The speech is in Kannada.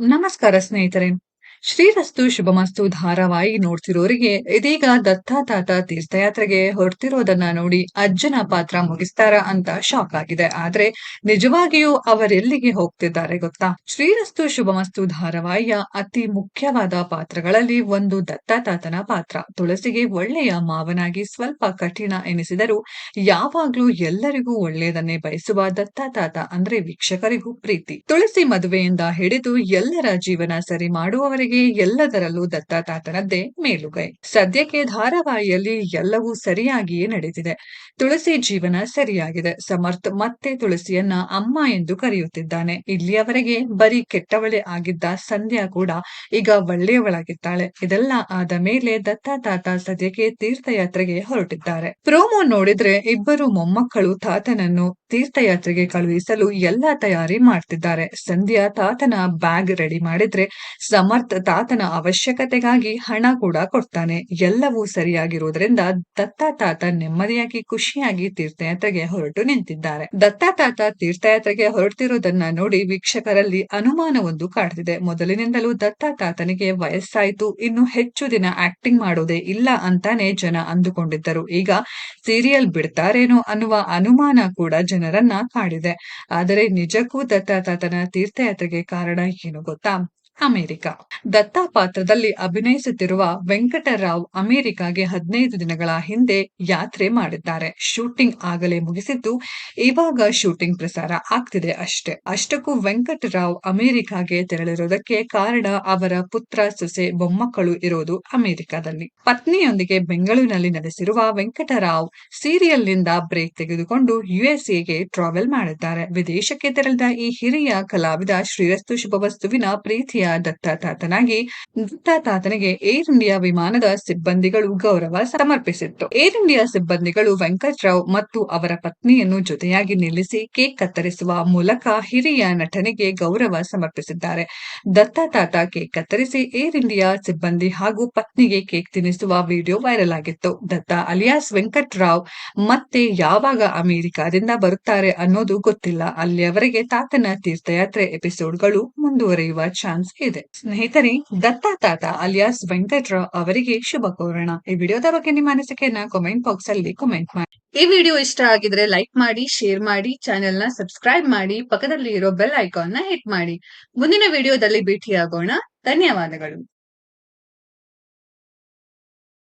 ನಮಸ್ಕಾರ ಸ್ನೇಹಿತರೆ. ಶ್ರೀರಸ್ತು ಶುಭಮಸ್ತು ಧಾರಾವಾಹಿ ನೋಡ್ತಿರೋರಿಗೆ ಇದೀಗ ದತ್ತಾತಾತ ತೀರ್ಥಯಾತ್ರೆಗೆ ಹೊರಟಿರೋದನ್ನ ನೋಡಿ ಅಜ್ಜನ ಪಾತ್ರ ಮುಗಿಸ್ತಾರ ಅಂತ ಶಾಕ್ ಆಗಿದೆ. ಆದ್ರೆ ನಿಜವಾಗಿಯೂ ಅವರೆಲ್ಲಿಗೆ ಹೋಗ್ತಿದ್ದಾರೆ ಗೊತ್ತಾ? ಶ್ರೀರಸ್ತು ಶುಭಮಸ್ತು ಧಾರಾವಾಹಿಯ ಅತಿ ಮುಖ್ಯವಾದ ಪಾತ್ರಗಳಲ್ಲಿ ಒಂದು ದತ್ತಾತಾತನ ಪಾತ್ರ. ತುಳಸಿಗೆ ಒಳ್ಳೆಯ ಮಾವನಾಗಿ ಸ್ವಲ್ಪ ಕಠಿಣ ಎನಿಸಿದರೂ ಯಾವಾಗ್ಲೂ ಎಲ್ಲರಿಗೂ ಒಳ್ಳೆಯದನ್ನೇ ಬಯಸುವ ದತ್ತಾತಾತ ಅಂದ್ರೆ ವೀಕ್ಷಕರಿಗೂ ಪ್ರೀತಿ. ತುಳಸಿ ಮದುವೆಯಿಂದ ಹಿಡಿದು ಎಲ್ಲರ ಜೀವನ ಸರಿ ಮಾಡುವವರೆಗೆ ಎಲ್ಲದರಲ್ಲೂ ದತ್ತಾತಾತನದ್ದೇ ಮೇಲುಗೈ. ಸದ್ಯಕ್ಕೆ ಧಾರಾವಾಹಿಯಲ್ಲಿ ಎಲ್ಲವೂ ಸರಿಯಾಗಿಯೇ ನಡೆದಿದೆ. ತುಳಸಿ ಜೀವನ ಸರಿಯಾಗಿದೆ. ಸಮರ್ಥ್ ಮತ್ತೆ ತುಳಸಿಯನ್ನ ಅಮ್ಮ ಎಂದು ಕರೆಯುತ್ತಿದ್ದಾನೆ. ಇಲ್ಲಿಯವರೆಗೆ ಬರೀ ಕೆಟ್ಟವಳೆ ಆಗಿದ್ದ ಸಂಧ್ಯಾ ಕೂಡ ಈಗ ಒಳ್ಳೆಯವಳಾಗಿದ್ದಾಳೆ. ಇದೆಲ್ಲ ಆದ ಮೇಲೆ ದತ್ತಾತಾತ ಸದ್ಯಕ್ಕೆ ತೀರ್ಥಯಾತ್ರೆಗೆ ಹೊರಟಿದ್ದಾರೆ. ಪ್ರೋಮೋ ನೋಡಿದ್ರೆ ಇಬ್ಬರು ಮೊಮ್ಮಕ್ಕಳು ತಾತನನ್ನು ತೀರ್ಥಯಾತ್ರೆಗೆ ಕಳುಹಿಸಲು ಎಲ್ಲಾ ತಯಾರಿ ಮಾಡ್ತಿದ್ದಾರೆ. ಸಂಧ್ಯಾ ತಾತನ ಬ್ಯಾಗ್ ರೆಡಿ ಮಾಡಿದ್ರೆ ಸಮರ್ಥ ತಾತನ ಅವಶ್ಯಕತೆಗಾಗಿ ಹಣ ಕೂಡ ಕೊಡ್ತಾನೆ. ಎಲ್ಲವೂ ಸರಿಯಾಗಿರುವುದರಿಂದ ದತ್ತ ತಾತ ನೆಮ್ಮದಿಯಾಗಿ ಖುಷಿಯಾಗಿ ತೀರ್ಥಯಾತ್ರೆಗೆ ಹೊರಟು ನಿಂತಿದ್ದಾರೆ. ದತ್ತ ತಾತ ತೀರ್ಥಯಾತ್ರೆಗೆ ಹೊರಟಿರೋದನ್ನ ನೋಡಿ ವೀಕ್ಷಕರಲ್ಲಿ ಅನುಮಾನವೊಂದು ಕಾಡ್ತಿದೆ. ಮೊದಲಿನಿಂದಲೂ ದತ್ತ ತಾತನಿಗೆ ವಯಸ್ಸಾಯ್ತು. ಇನ್ನು ಹೆಚ್ಚು ದಿನ ಆಕ್ಟಿಂಗ್ ಮಾಡೋದೇ ಇಲ್ಲ ಅಂತಾನೆ ಜನ ಅಂದುಕೊಂಡಿದ್ದರು. ಈಗ ಸೀರಿಯಲ್ ಬಿಡ್ತಾರೇನೋ ಅನ್ನುವ ಅನುಮಾನ ಕೂಡ ಜನರನ್ನ ಕಾಡಿದೆ. ಆದರೆ ನಿಜಕ್ಕೂ ದತ್ತಾ ತಾತನ ತೀರ್ಥಯಾತ್ರೆಗೆ ಕಾರಣ ಏನು ಗೊತ್ತಾ? ಅಮೆರಿಕ. ದತ್ತಾ ಪಾತ್ರದಲ್ಲಿ ಅಭಿನಯಿಸುತ್ತಿರುವ ವೆಂಕಟರಾವ್ ಅಮೆರಿಕಾಗೆ ಹದಿನೈದು ದಿನಗಳ ಹಿಂದೆ ಯಾತ್ರೆ ಮಾಡಿದ್ದಾರೆ. ಶೂಟಿಂಗ್ ಆಗಲೇ ಮುಗಿಸಿದ್ದು, ಇವಾಗ ಶೂಟಿಂಗ್ ಪ್ರಸಾರ ಆಗ್ತಿದೆ ಅಷ್ಟೇ. ಅಷ್ಟಕ್ಕೂ ವೆಂಕಟರಾವ್ ಅಮೆರಿಕಾಗೆ ತೆರಳಿರುವುದಕ್ಕೆ ಕಾರಣ ಅವರ ಪುತ್ರ, ಸೊಸೆ ಬೊಮ್ಮಕ್ಕಳು ಇರೋದು ಅಮೆರಿಕದಲ್ಲಿ. ಪತ್ನಿಯೊಂದಿಗೆ ಬೆಂಗಳೂರಿನಲ್ಲಿ ನೆಲೆಸಿರುವ ವೆಂಕಟರಾವ್ ಸೀರಿಯಲ್ನಿಂದ ಬ್ರೇಕ್ ತೆಗೆದುಕೊಂಡು ಯುಎಸ್ಎಗೆ ಟ್ರಾವೆಲ್ ಮಾಡಿದ್ದಾರೆ. ವಿದೇಶಕ್ಕೆ ತೆರಳಿದ ಈ ಹಿರಿಯ ಕಲಾವಿದ ಶ್ರೀರಸ್ತು ಶುಭವಸ್ತುವಿನ ಪ್ರೀತಿಯ ದತ್ತಾತಾತನಾಗಿ ದತ್ತಾತಾತನಿಗೆ ಏರ್ ಇಂಡಿಯಾ ವಿಮಾನದ ಸಿಬ್ಬಂದಿಗಳು ಗೌರವ ಸಮರ್ಪಿಸಿತ್ತು. ಏರ್ ಇಂಡಿಯಾ ಸಿಬ್ಬಂದಿಗಳು ವೆಂಕಟರಾವ್ ಮತ್ತು ಅವರ ಪತ್ನಿಯನ್ನು ಜೊತೆಯಾಗಿ ನಿಲ್ಲಿಸಿ ಕೇಕ್ ಕತ್ತರಿಸುವ ಮೂಲಕ ಹಿರಿಯ ನಟನಿಗೆ ಗೌರವ ಸಮರ್ಪಿಸಿದ್ದಾರೆ. ದತ್ತಾತಾತ ಕೇಕ್ ಕತ್ತರಿಸಿ ಏರ್ ಇಂಡಿಯಾ ಸಿಬ್ಬಂದಿ ಹಾಗೂ ಪತ್ನಿಗೆ ಕೇಕ್ ತಿನ್ನಿಸುವ ವಿಡಿಯೋ ವೈರಲ್ ಆಗಿತ್ತು. ದತ್ತ ಅಲಿಯಾಸ್ ವೆಂಕಟರಾವ್ ಮತ್ತೆ ಯಾವಾಗ ಅಮೆರಿಕಾದಿಂದ ಬರುತ್ತಾರೆ ಅನ್ನೋದು ಗೊತ್ತಿಲ್ಲ. ಅಲ್ಲಿಯವರೆಗೆ ತಾತನ ತೀರ್ಥಯಾತ್ರೆ ಎಪಿಸೋಡ್ಗಳು ಮುಂದುವರಿಯುವ ಚಾನ್ಸ್ ಇದೆ. ಸ್ನೇಹಿತರೆ, ದತ್ತಾ ತಾತ ಅಲಿಯಾಸ್ ವೆಂಕಟ್ರಾವ್ ಅವರಿಗೆ ಶುಭ ಕೋರೋಣ. ಈ ವಿಡಿಯೋದ ಬಗ್ಗೆ ನಿಮ್ಮ ಅನಿಸಿಕೆಯನ್ನ ಕಮೆಂಟ್ ಬಾಕ್ಸ್ ಅಲ್ಲಿ ಕಮೆಂಟ್ ಮಾಡಿ. ಈ ವಿಡಿಯೋ ಇಷ್ಟ ಆಗಿದ್ರೆ ಲೈಕ್ ಮಾಡಿ ಶೇರ್ ಮಾಡಿ ಚಾನೆಲ್ನ ಸಬ್ಸ್ಕ್ರೈಬ್ ಮಾಡಿ ಪಕ್ಕದಲ್ಲಿ ಇರೋ ಬೆಲ್ ಐಕಾನ್ನ ಹಿಟ್ ಮಾಡಿ. ಮುಂದಿನ ವಿಡಿಯೋದಲ್ಲಿ ಭೇಟಿಯಾಗೋಣ. ಧನ್ಯವಾದಗಳು.